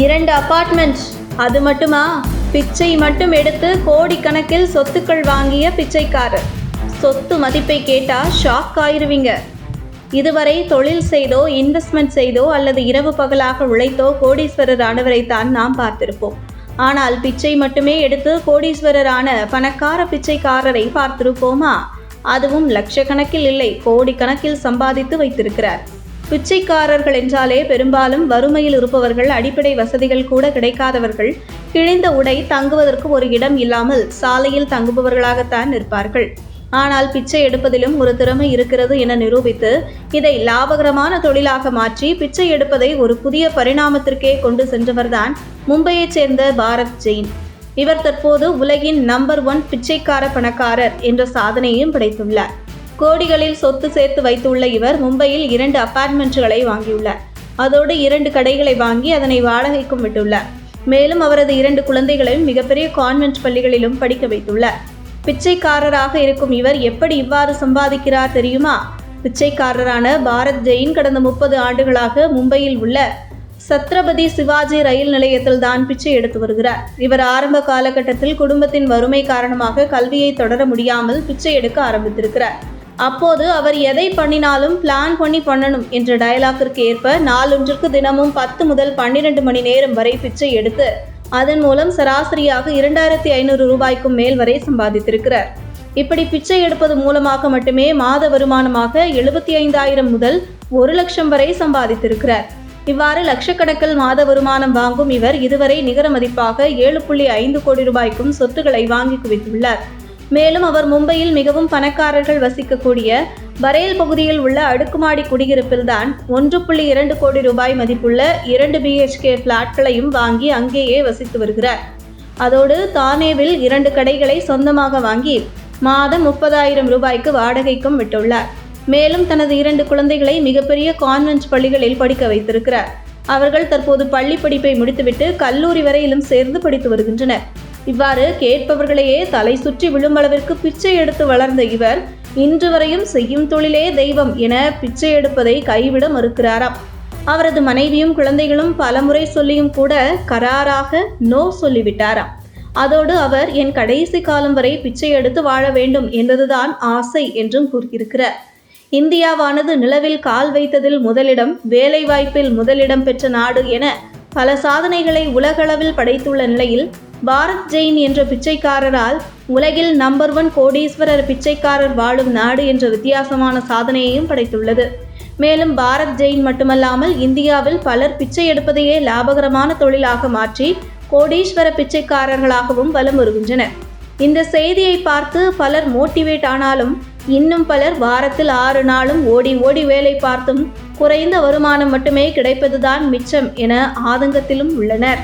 இரண்டு அபார்ட்மெண்ட் அது மட்டுமா? பிச்சை மட்டும் எடுத்து கோடிக்கணக்கில் சொத்துக்கள் வாங்கிய பிச்சைக்காரர். சொத்து மதிப்பை கேட்டா ஷாக் ஆயிருவீங்க. இதுவரை தொழில் செய்தோ இன்வெஸ்ட்மெண்ட் செய்தோ அல்லது இரவு பகலாக உழைத்தோ கோடீஸ்வரர் ஆனவரைத்தான் நாம் பார்த்திருப்போம். ஆனால் பிச்சை மட்டுமே எடுத்து கோடீஸ்வரரான பணக்கார பிச்சைக்காரரை பார்த்திருப்போமா? அதுவும் லட்சக்கணக்கில் இல்லை கோடிக்கணக்கில் சம்பாதித்து வைத்திருக்கிறார். பிச்சைக்காரர்கள் என்றாலே பெரும்பாலும் வறுமையில் இருப்பவர்கள் அடிப்படை வசதிகள் கூட கிடைக்காதவர்கள். கிழிந்த உடை தங்குவதற்கு ஒரு இடம் இல்லாமல் சாலையில் தங்குபவர்களாகத்தான் இருப்பார்கள் ஆனால் பிச்சை எடுப்பதிலும் ஒரு திறமை இருக்கிறது என நிரூபித்து இதை லாபகரமான தொழிலாக மாற்றி பிச்சை எடுப்பதை ஒரு புதிய பரிணாமத்திற்கே கொண்டு சென்றவர்தான் மும்பையைச் சேர்ந்த பாரத் ஜெயின். இவர் தற்போது உலகின் நம்பர் ஒன் பிச்சைக்கார பணக்காரர் என்ற சாதனையையும் படைத்துள்ளார். கோடிகளில் சொத்து சேர்த்து வைத்துள்ள இவர் மும்பையில் இரண்டு அப்பார்ட்மெண்ட்டுகளை வாங்கியுள்ளார். அதோடு இரண்டு கடைகளை வாங்கி அதனை வாடகைக்கும் விட்டுள்ளார். மேலும் அவரது இரண்டு குழந்தைகளையும் மிகப்பெரிய கான்வென்ட் பள்ளிகளிலும் படிக்க வைத்துள்ளார். பிச்சைக்காரராக இருக்கும் இவர் எப்படி இவ்வாறு சம்பாதிக்கிறார் தெரியுமா? பிச்சைக்காரரான பாரத் ஜெயின் கடந்த முப்பது ஆண்டுகளாக மும்பையில் உள்ள சத்ரபதி சிவாஜி ரயில் நிலையத்தில் தான் பிச்சை எடுத்து வருகிறார். இவர் ஆரம்ப காலகட்டத்தில் குடும்பத்தின் வறுமை காரணமாக கல்வியை தொடர முடியாமல் பிச்சை எடுக்க ஆரம்பித்திருக்கிறார். அப்போது அவர் எதை பண்ணினாலும் பிளான் பண்ணி பண்ணணும் என்ற டயலாக்கிற்கு ஏற்ப நாளொன்றுக்கு தினமும் பத்து முதல் பன்னிரண்டு மணி நேரம் வரை பிச்சை எடுத்து அதன் மூலம் சராசரியாக இரண்டாயிரத்தி ஐநூறு ரூபாய்க்கும் மேல் வரை சம்பாதித்திருக்கிறார். இப்படி பிச்சை எடுப்பது மூலமாக மட்டுமே மாத வருமானமாக எழுபத்தி ஐந்தாயிரம் முதல் ஒரு லட்சம் வரை சம்பாதித்திருக்கிறார். இவ்வாறு லட்சக்கணக்கில் மாத வருமானம் வாங்கும் இவர் இதுவரை நிகர மதிப்பாக ஏழு புள்ளி ஐந்து கோடி ரூபாய்க்கும் சொத்துக்களை வாங்கி குவித்துள்ளார். மேலும் அவர் மும்பையில் மிகவும் பணக்காரர்கள் வசிக்கக்கூடிய பரேல் பகுதியில் உள்ள அடுக்குமாடி குடியிருப்பில்தான் ஒன்று புள்ளி இரண்டு கோடி ரூபாய் மதிப்புள்ள இரண்டு பிஹெச்கே பிளாட்களையும் வாங்கி அங்கேயே வசித்து வருகிறார். அதோடு தானேவில் இரண்டு கடைகளை சொந்தமாக வாங்கி மாதம் முப்பதாயிரம் ரூபாய்க்கு வாடகைக்கும் விட்டுள்ளார். மேலும் தனது இரண்டு குழந்தைகளை மிகப்பெரிய கான்வென்ட் பள்ளிகளில் படிக்க வைத்திருக்கிறார். அவர்கள் தற்போது பள்ளி படிப்பை முடித்துவிட்டு கல்லூரி வரையிலும் சேர்ந்து படித்து வருகின்றனர். இவ்வாறு கேட்பவர்களையே தலை சுற்றி விழும் அளவிற்கு பிச்சை எடுத்து வளர்ந்த இவர் இன்று வரையும் செய்யும் தொழிலே தெய்வம் என பிச்சை எடுப்பதை கைவிட மறுக்கிறாராம். அவரது மனைவியும் குழந்தைகளும் பலமுறை சொல்லியும் கூட கராராக நோ சொல்லிவிட்டாராம். அதோடு அவர் என் கடைசி காலம் வரை பிச்சை எடுத்து வாழ வேண்டும் என்பதுதான் ஆசை என்றும் கூறியிருக்கிறார். இந்தியாவானது நிலவில் கால் வைத்ததில் முதலிடம் வேலைவாய்ப்பில் முதலிடம் பெற்ற நாடு என பல சாதனைகளை உலகளவில் படைத்துள்ள நிலையில் பாரத் ஜெயின் என்ற பிச்சைக்காரரால் உலகில் நம்பர் ஒன் கோடீஸ்வரர் பிச்சைக்காரர் வாழும் நாடு என்ற வித்தியாசமான சாதனையையும் படைத்துள்ளது. மேலும் பாரத் ஜெயின் மட்டுமல்லாமல் இந்தியாவில் பலர் பிச்சை எடுப்பதையே லாபகரமான தொழிலாக மாற்றி கோடீஸ்வர பிச்சைக்காரர்களாகவும் வலம் வருகின்றனர். இந்த செய்தியை பார்த்து பலர் மோட்டிவேட் ஆனாலும் இன்னும் பலர் வாரத்தில் ஆறு நாளும் ஓடி ஓடி வேலை பார்த்தும் குறைந்த வருமானம் மட்டுமே கிடைப்பதுதான் மிச்சம் என ஆதங்கத்திலும் உள்ளனர்.